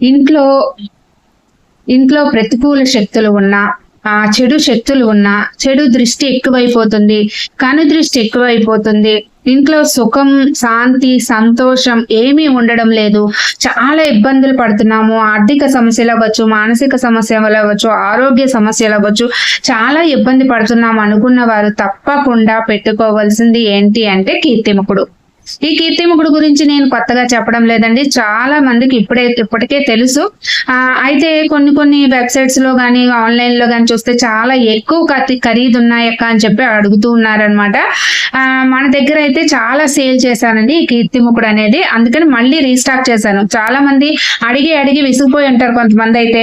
ఇంట్లో ఇంట్లో ప్రతికూల శక్తులు ఉన్నా ఆ చెడు శక్తులు ఉన్నా చెడు దృష్టి ఎక్కువైపోతుంది కను దృష్టి ఎక్కువైపోతుంది ఇంట్లో సుఖం శాంతి సంతోషం ఏమీ ఉండడం లేదు. చాలా ఇబ్బందులు పడుతున్నాము. ఆర్థిక సమస్యలు అవ్వచ్చు మానసిక సమస్యలు అవ్వచ్చు ఆరోగ్య సమస్యలు అవ్వచ్చు చాలా ఇబ్బంది పడుతున్నాము అనుకున్న వారు తప్పకుండా పెట్టుకోవాల్సింది ఏంటి అంటే కీర్తిముఖుడు ఈ కీర్తిముఖుడు గురించి నేను కొత్తగా చెప్పడం లేదండి. చాలా మందికి ఇప్పుడే ఇప్పటికే తెలుసు. ఆ అయితే కొన్ని కొన్ని వెబ్సైట్స్లో కానీ ఆన్లైన్లో కానీ చూస్తే చాలా ఎక్కువ ఖరీదు ఉన్నాయక్క అని చెప్పి అడుగుతూ ఉన్నారనమాట మన దగ్గర అయితే చాలా సేల్ చేశానండి ఈ కీర్తిముఖుడు అనేది. అందుకని మళ్ళీ రీస్టాక్ చేశాను. చాలా మంది అడిగి అడిగి విసిగిపోయి ఉంటారు కొంతమంది అయితే.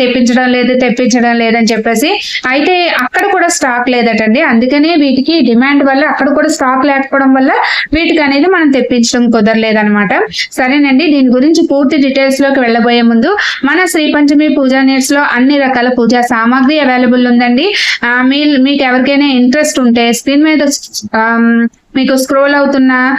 తెప్పించడం లేదు తెప్పించడం లేదని చెప్పేసి. అయితే అక్కడ కూడా స్టాక్ లేదటండి. అందుకనే వీటికి డిమాండ్ వల్ల అక్కడ కూడా స్టాక్ లేకపోవడం వల్ల వీటికి అనేది మనం తెప్పించడం కుదరలేదనమాట సరేనండి దీని గురించి పూర్తి డీటెయిల్స్లోకి వెళ్ళబోయే ముందు మన శ్రీ పంచమి పూజా నేర్స్లో అన్ని రకాల పూజా సామాగ్రి అవైలబుల్ ఉందండి. మీ మీకు ఎవరికైనా ఇంట్రెస్ట్ ఉంటే స్క్రీన్ మీద మీకు స్క్రోల్ అవుతున్న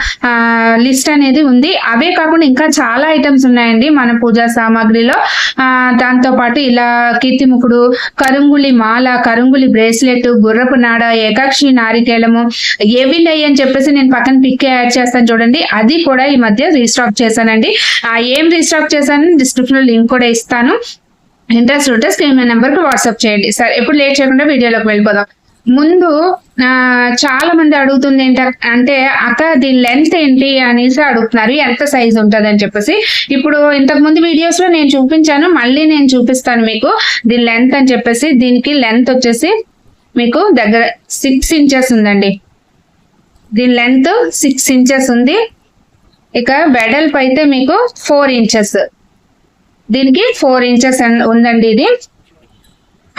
లిస్ట్ అనేది ఉంది. అవే కాకుండా ఇంకా చాలా ఐటమ్స్ ఉన్నాయండి మన పూజా సామాగ్రిలో. ఆ, దాంతో పాటు ఇలా కీర్తిముఖుడు కరుంగులి మాల కరుంగులి బ్రేస్లెట్ గుర్రపు నాడ ఏకాక్షి నారికేళము ఏవి నెయ్యి అని చెప్పేసి నేను పక్కన పిక్ యాడ్ చేస్తాను చూడండి. అది కూడా ఈ మధ్య రీస్టాక్ చేశానండి. ఆ, ఏం రీస్టాక్ చేశాను? డిస్క్రిప్షన్లో లింక్ కూడా ఇస్తాను. ఇంట్రెస్ట్ ఉంటే స్క్రీన్ నెంబర్కి వాట్సాప్ చేయండి. సరే ఎప్పుడు లేట్ చేయకుండా వీడియోలోకి వెళ్ళిపోదాం. ముందు చాలా మంది అడుగుతుంది ఏంట అంటే అక్క దీని లెంత్ ఏంటి? అనేసి అడుగుతున్నారు. ఎంత సైజ్ ఉంటుంది అని చెప్పేసి. ఇప్పుడు ఇంతకు ముందు వీడియోస్లో నేను చూపించాను. మళ్ళీ నేను చూపిస్తాను మీకు. దీని లెంత్ అని చెప్పేసి దీనికి లెంత్ వచ్చేసి మీకు దగ్గర సిక్స్ ఇంచెస్ ఉందండి. దీని లెంత్ సిక్స్ ఇంచెస్ ఉంది. ఇక వెడల్పు అయితే మీకు ఫోర్ ఇంచెస్ దీనికి ఫోర్ ఇంచెస్ ఉందండి ఇది.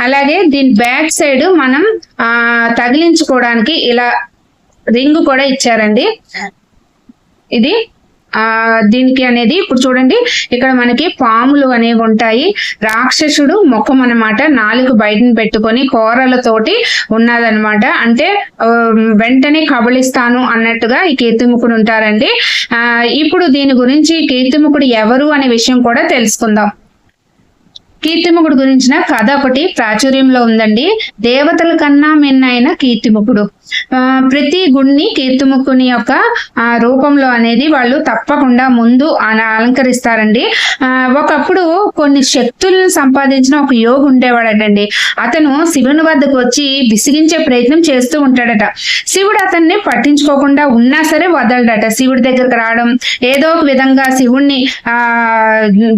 అలాగే దీని బ్యాక్ సైడ్ మనం ఆ తగిలించుకోవడానికి ఇలా రింగ్ కూడా ఇచ్చారండి. ఇది ఆ దీనికి అనేది ఇప్పుడు చూడండి ఇక్కడ మనకి పాములు అనేవి ఉంటాయి. రాక్షసుడు ముఖం అన్నమాట నాలుగు బయటను పెట్టుకొని కోరలతోటి ఉన్నదన్నమాట. అంటే వెంటనే కబళిస్తాను అన్నట్టుగా ఈ కీర్తిముఖుడు ఉంటారండి. ఆ ఇప్పుడు దీని గురించి కీర్తిముఖుడు ఎవరు అనే విషయం కూడా తెలుసుకుందాం. కీర్తిముఖుడు గురించిన కథ ఒకటి ప్రాచుర్యంలో ఉందండి. దేవతల కన్నా మిన్నైన కీర్తిముఖుడు ఆ, ప్రతి గుడిని కీర్తిముఖుని యొక్క ఆ, రూపంలో అనేది వాళ్ళు తప్పకుండా ముందు అన- అలంకరిస్తారండి. ఆ, ఒకప్పుడు కొన్ని శక్తులను సంపాదించిన ఒక యోగి ఉండేవాడటండి. అతను శివుని వద్దకు వచ్చి విసిగించే ప్రయత్నం చేస్తూ ఉంటాడట. శివుడు అతన్ని పట్టించుకోకుండా ఉన్నా సరే వదలడట. శివుడి దగ్గరకు రావడం ఏదో ఒక విధంగా శివుణ్ణి ఆ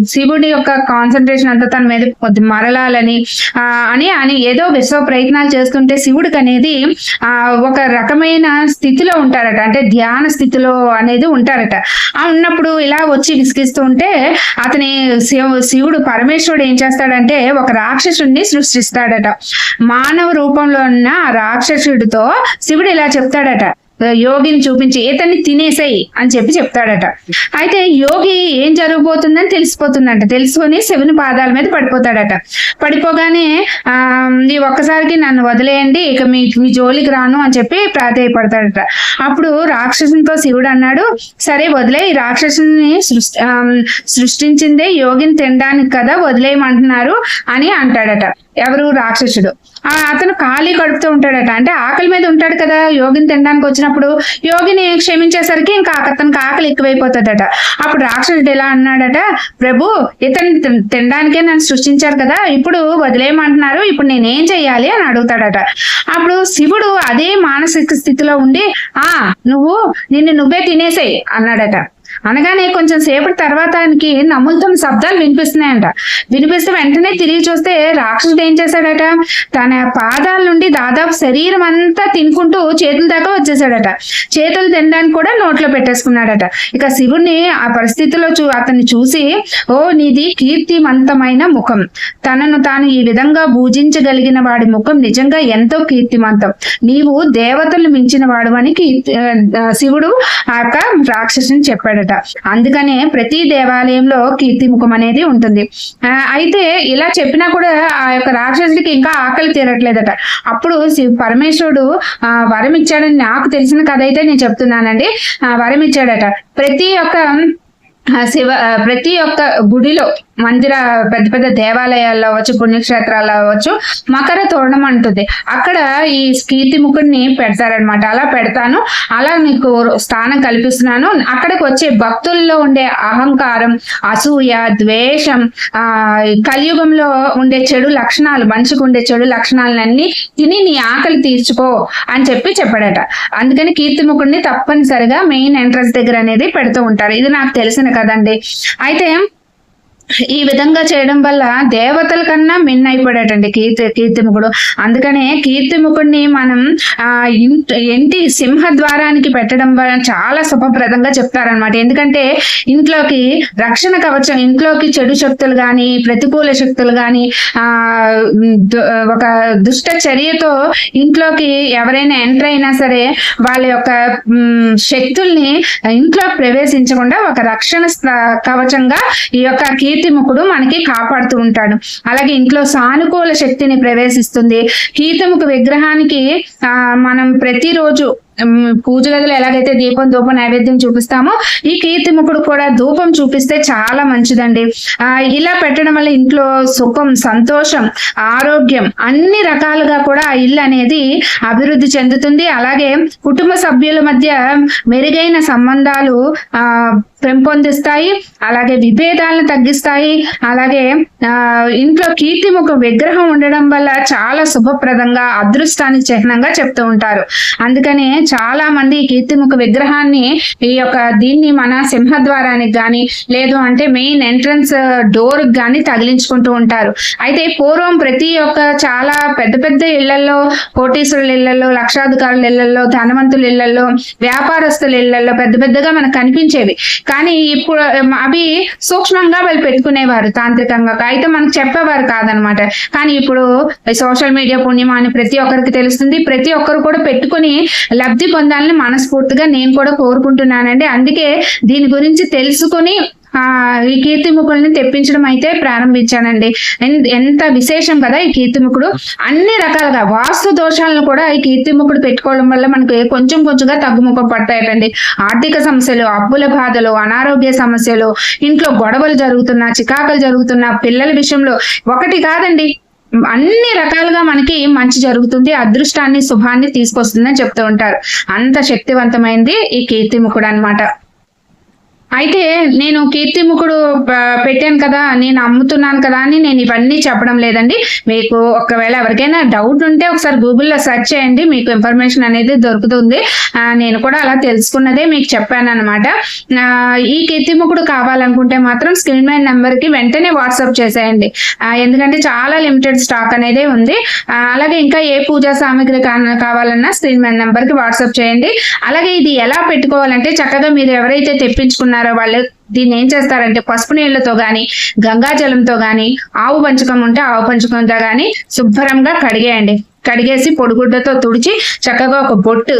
శివుడి యొక్క కాన్సన్ట్రేషన్ అంతా తన మీద కొద్ది మరలాలని ఆ అని అని ఏదో విశ్వ ప్రయత్నాలు చేస్తుంటే శివుడికి అనేది ఆ ఒక రకమైన స్థితిలో ఉంటారట. అంటే ధ్యాన స్థితిలో అనేది ఉంటారట. ఆ ఉన్నప్పుడు ఇలా వచ్చి విసిగిస్తూ ఉంటే అతని శివుడు పరమేశ్వరుడు ఏం చేస్తాడంటే ఒక రాక్షసుడిని సృష్టిస్తాడట. మానవ రూపంలో ఉన్న రాక్షసుడితో శివుడు ఇలా చెప్తాడట. యోగిని చూపించి ఇతన్ని తినేసేయి అని చెప్పి చెప్తాడట. అయితే యోగి ఏం జరగబోతుందని తెలిసిపోతుందంట. తెలుసుకొని శివుని పాదాల మీద పడిపోతాడట. పడిపోగానే ఆ ఈ ఒక్కసారికి నన్ను వదిలేయండి ఇక మీ మీ జోలికి రాను అని చెప్పి ప్రాధేయపడతాడట. అప్పుడు రాక్షసునితో శివుడు అన్నాడు సరే వదిలే ఈ రాక్షసుని సృష్టి సృష్టించిందే యోగిని తినడానికి కదా వదిలేయమంటున్నారు అని అంటాడట. ఎవరు రాక్షసుడు. ఆ అతను ఖాళీ కడుపుతూ ఉంటాడట. అంటే ఆకలి మీద ఉంటాడు కదా యోగిని తినడానికి వచ్చినప్పుడు. యోగిని క్షమించేసరికి ఇంకా అతనికి ఆకలి ఎక్కువైపోతుందట. అప్పుడు రాక్షసుడు ఇలా అన్నాడట ప్రభు ఇతను తినడానికే నన్ను సృష్టించారు కదా ఇప్పుడు వదిలేయమంటున్నారు ఇప్పుడు నేనేం చెయ్యాలి? అని అడుగుతాడట. అప్పుడు శివుడు అదే మానసిక స్థితిలో ఉండి ఆ నువ్వు నిన్ను నువ్వే తినేసేయి అన్నాడట. అనగానే కొంచెం సేపటి తర్వాత ఆయనకి నమ్ములుతున్న శబ్దాలు వినిపిస్తున్నాయంట. వినిపిస్తే వెంటనే తిరిగి చూస్తే రాక్షసుడు ఏం చేశాడట? తన పాదాల నుండి దాదాపు శరీరం అంతా తినుకుంటూ చేతుల దాకా వచ్చేసాడట. చేతులు తినడానికి కూడా నోట్లో పెట్టేసుకున్నాడట. ఇక శివుణ్ణి ఆ పరిస్థితిలో చూ అతన్ని చూసి ఓ నీది కీర్తిమంతమైన ముఖం. తనను తాను ఈ విధంగా పూజించగలిగిన వాడి ముఖం నిజంగా ఎంతో కీర్తిమంతం. నీవు దేవతలు మించిన వాడు అని శివుడు ఆ యొక్క రాక్షసుని చెప్పాడట. అందుకనే ప్రతి దేవాలయంలో కీర్తిముఖం అనేది ఉంటుంది. ఆ, అయితే ఇలా చెప్పినా కూడా ఆ యొక్క రాక్షసుడికి ఇంకా ఆకలి తీరట్లేదట. అప్పుడు శివ పరమేశ్వరుడు ఆ, వరం ఇచ్చాడని నాకు తెలిసిన కథ అయితే నేను చెప్తున్నానండి. ఆ, వరం ఇచ్చాడట ప్రతి ఒక్క శివ ప్రతి ఒక్క గుడిలో మందిర పెద్ద పెద్ద దేవాలయాల్లో అవ్వచ్చు పుణ్యక్షేత్రాల్లో అవ్వచ్చు మకర తోరణం అంటుంది. అక్కడ ఈ కీర్తి ముఖుడిని పెడతారనమాట అలా పెడతాను. అలా నీకు స్థానం కల్పిస్తున్నాను. అక్కడికి వచ్చే భక్తుల్లో ఉండే అహంకారం అసూయ ద్వేషం ఆ కలియుగంలో ఉండే చెడు లక్షణాలు మనిషికి ఉండే చెడు లక్షణాలన్నీ తిని నీ ఆకలి తీర్చుకో అని చెప్పి చెప్పాడట. అందుకని కీర్తి ముఖుడిని తప్పనిసరిగా మెయిన్ ఎంట్రన్స్ దగ్గర అనేది పెడుతూ ఉంటారు. ఇది నాకు తెలిసిన కదండి. అయితే ఈ విధంగా చేయడం వల్ల దేవతల కన్నా మిన్ అయిపోయాడండి కీర్తి కీర్తిముఖుడు. అందుకనే కీర్తిముఖుడిని మనం ఆ ఇంటి సింహ ద్వారానికి పెట్టడం వల్ల చాలా శుభప్రదంగా చెప్తారనమాట ఎందుకంటే ఇంట్లోకి రక్షణ కవచం ఇంట్లోకి చెడు శక్తులు కానీ ప్రతికూల శక్తులు కానీ ఆ ఒక దుష్ట చర్యతో ఇంట్లోకి ఎవరైనా ఎంటర్ అయినా సరే వాళ్ళ యొక్క శక్తుల్ని ఇంట్లో ప్రవేశించకుండా ఒక రక్షణ స్థ- కవచంగా ఈ యొక్క కీర్తి కీర్తిముఖుడు మనకి కాపాడుతూ ఉంటాడు. అలాగే ఇంట్లో సానుకూల శక్తిని ప్రవేశిస్తుంది. కీర్తిముఖ విగ్రహానికి ఆ మనం ప్రతిరోజు పూజ గదిలో ఎలాగైతే దీపం ధూపం నైవేద్యం చూపిస్తామో ఈ కీర్తిముఖుడు కూడా ధూపం చూపిస్తే చాలా మంచిదండి. ఆ ఇలా పెట్టడం వల్ల ఇంట్లో సుఖం సంతోషం ఆరోగ్యం అన్ని రకాలుగా కూడా ఆ ఇల్లు అనేది అభివృద్ధి చెందుతుంది. అలాగే కుటుంబ సభ్యుల మధ్య మెరుగైన సంబంధాలు ఆ పెంపొందిస్తాయి అలాగే విభేదాలను తగ్గిస్తాయి అలాగే ఆ ఇంట్లో ఒక విగ్రహం ఉండడం వల్ల చాలా శుభప్రదంగా అదృష్టాన్ని చిహ్నంగా చెప్తూ ఉంటారు. అందుకనే చాలా మంది కీర్తిముఖ విగ్రహాన్ని ఈ యొక్క దీన్ని మన సింహద్వారానికి గాని లేదు అంటే మెయిన్ ఎంట్రన్స్ డోర్ గాని తగిలించుకుంటూ ఉంటారు. అయితే పూర్వం ప్రతి ఒక్క చాలా పెద్ద పెద్ద ఇళ్ళలో కోటీశ్వరుల ఇళ్ళలో లక్షాధికారుల ఇళ్ళలో ధనవంతుల ఇళ్ళలో వ్యాపారస్తుల ఇళ్ళలో పెద్ద పెద్దగా మనకు కనిపించేవి. కానీ ఇప్పుడు అవి సూక్ష్మంగా వాళ్ళు పెట్టుకునేవారు తాంత్రికంగా. అయితే మనకు చెప్పేవారు కాదనమాట. కానీ ఇప్పుడు సోషల్ మీడియా పుణ్యమా అని ప్రతి ఒక్కరికి తెలుస్తుంది. ప్రతి ఒక్కరు కూడా పెట్టుకుని లబ్ధి పొందాలని మనస్ఫూర్తిగా నేను కూడా కోరుకుంటున్నానండి. అందుకే దీని గురించి తెలుసుకుని ఈ కీర్తిముఖుల్ని తెప్పించడం అయితే ప్రారంభించానండి. ఎన్- ఎంత విశేషం కదా ఈ కీర్తిముఖుడు అన్ని రకాలుగా వాస్తు దోషాలను కూడా ఈ కీర్తిముఖుడు పెట్టుకోవడం వల్ల మనకి కొంచెం కొంచెంగా తగ్గుముఖం పడతాయటండి. ఆర్థిక సమస్యలు అప్పుల బాధలు అనారోగ్య సమస్యలు ఇంట్లో గొడవలు జరుగుతున్నా చికాకులు జరుగుతున్నా పిల్లల విషయంలో ఒకటి కాదండి. అన్ని రకాలుగా మనకి మంచి జరుగుతుంది అదృష్టాన్ని శుభాన్ని తీసుకొస్తుందని చెప్తూ ఉంటారు. అంత శక్తివంతమైంది ఈ కీర్తిముఖుడు అన్నమాట. అయితే నేను కీర్తిముఖుడు పెట్టాను కదా నేను అమ్ముతున్నాను కదా అని నేను ఇవన్నీ చెప్పడం లేదండి. మీకు ఒకవేళ ఎవరికైనా డౌట్ ఉంటే ఒకసారి గూగుల్లో సెర్చ్ చేయండి. మీకు ఇన్ఫర్మేషన్ అనేది దొరుకుతుంది. నేను కూడా అలా తెలుసుకున్నదే మీకు చెప్పాను అనమాట ఈ కీర్తిముఖుడు కావాలనుకుంటే మాత్రం స్క్రీన్ మ్యాన్ నెంబర్కి వెంటనే వాట్సాప్ చేసేయండి. ఎందుకంటే చాలా లిమిటెడ్ స్టాక్ అనేది ఉంది. అలాగే ఇంకా ఏ పూజా సామాగ్రి కావాలన్నా స్క్రీన్ మ్యాన్ నెంబర్కి వాట్సాప్ చేయండి. అలాగే ఇది ఎలా పెట్టుకోవాలంటే చక్కగా మీరు ఎవరైతే తెప్పించుకున్నారో వాళ్ళు దీన్ని ఏం చేస్తారంటే పసుపు నీళ్ళతో గాని గంగాజలంతో గాని ఆవు పంచకం ఉంటే ఆవు పంచకంతో గాని శుభ్రంగా కడిగేయండి. కడిగేసి పొడిగుడ్డతో తుడిచి చక్కగా ఒక బొట్టు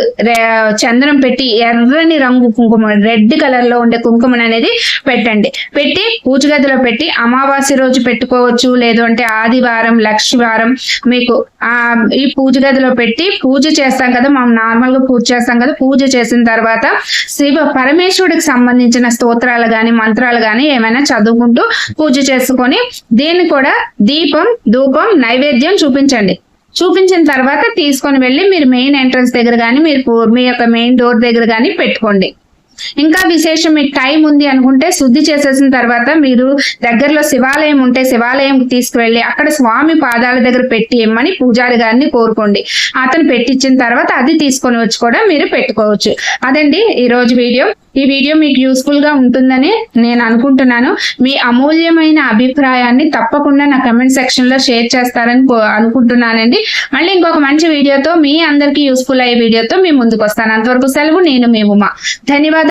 చందనం పెట్టి ఎర్రని రంగు కుంకుమ రెడ్ కలర్లో ఉండే కుంకుమ అనేది పెట్టండి. పెట్టి పూజ గదిలో పెట్టి అమావాస్య రోజు పెట్టుకోవచ్చు లేదు అంటే ఆదివారం లక్షవారం మీకు ఆ ఈ పూజ గదిలో పెట్టి పూజ చేస్తాం కదా మనం నార్మల్గా పూజ చేస్తాం కదా పూజ చేసిన తర్వాత శివ పరమేశ్వరుడికి సంబంధించిన స్తోత్రాలు గాని మంత్రాలు గాని ఏమైనా చదువుకుంటూ పూజ చేసుకొని దీన్ని కూడా దీపం ధూపం నైవేద్యం చూపించండి. చూపించిన తర్వాత తీసుకొని వెళ్ళి మీరు మెయిన్ ఎంట్రన్స్ దగ్గర కానీ మీరు మీ యొక్క మెయిన్ డోర్ దగ్గర కానీ పెట్టుకోండి. ఇంకా విశేషం మీకు టైం ఉంది అనుకుంటే శుద్ధి చేసేసిన తర్వాత మీరు దగ్గరలో శివాలయం ఉంటే శివాలయం తీసుకువెళ్ళి అక్కడ స్వామి పాదాల దగ్గర పెట్టి ఇమ్మని పూజారి గారిని కోరుకోండి. అతను పెట్టించిన తర్వాత అది తీసుకొని వచ్చి కూడా మీరు పెట్టుకోవచ్చు. అదండి ఈ రోజు వీడియో. ఈ వీడియో మీకు యూస్ఫుల్గా ఉంటుందని నేను అనుకుంటున్నాను. మీ అమూల్యమైన అభిప్రాయాన్ని తప్పకుండా నా కమెంట్ సెక్షన్లో షేర్ చేస్తారని కో- అనుకుంటున్నానండి. మళ్ళీ ఇంకొక మంచి వీడియోతో మీ అందరికీ యూస్ఫుల్ అయ్యే వీడియోతో మీ ముందుకు వస్తాను. అంతవరకు సెలవు నేను మేము మా ధన్యవాదాలు.